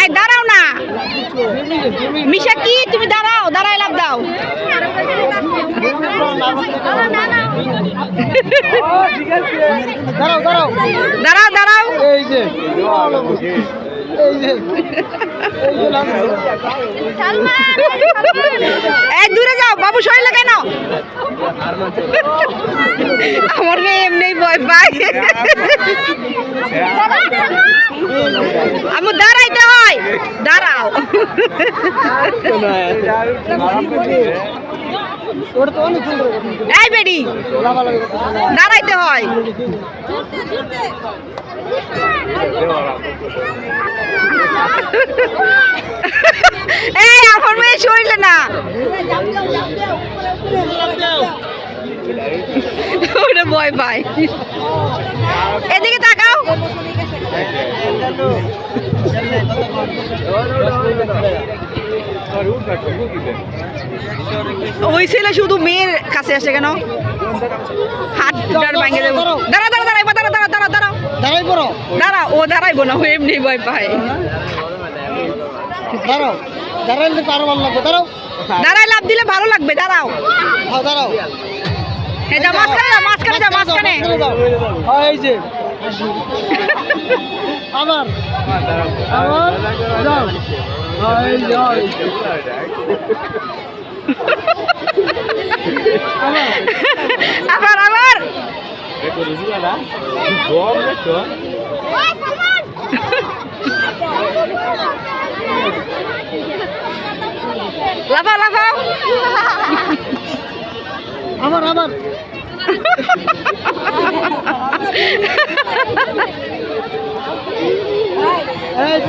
এই দাঁড়াও না। মিশা কি? তুমি দাঁড়াও দাঁড়াই লাভ দাও। দাঁড়াও দাঁড়াও। দাঁড়াও দাঁড়াও। এই যে। এই দূরে যাও, বাবু শরীরে কেন আমার মেয়ে এমনি ভয় পায়। আমি দাঁড়াইতে হয়। দাঁড়াও। এই দাঁড়াইতে হয়। এই আমার মেয়ে শরীরে না। ওটা ভয় পায়। এদিকে তাকাও। ওই ছেলে শুধু মেয়ের কাছে আসে কেন? হাত ডার ভাঙে দেবো। দাঁড়া দাঁড়া দাঁড়া এবার দাঁড়া দাঁড়া দাঁড়া দাঁড়াই দাঁড়া ও দাঁড়াইবো না ও এমনি ভয় পায়। দাঁড়াও দাঁড়াইলে তো আরও ভালো লাগবে। দাঁড়াও। দাঁড়াই লাভ দিলে ভালো লাগবে দাঁড়াও। হ্যাঁ দাঁড়াও। এই যা মাঝখানে যা মাঝখানে যা মাঝখানে। হ্যাঁ এই যে। আবার। আবার। যাও। হ্যাঁ এই হ্যাঁ, লাফাও লাফাও আবার আবার এই।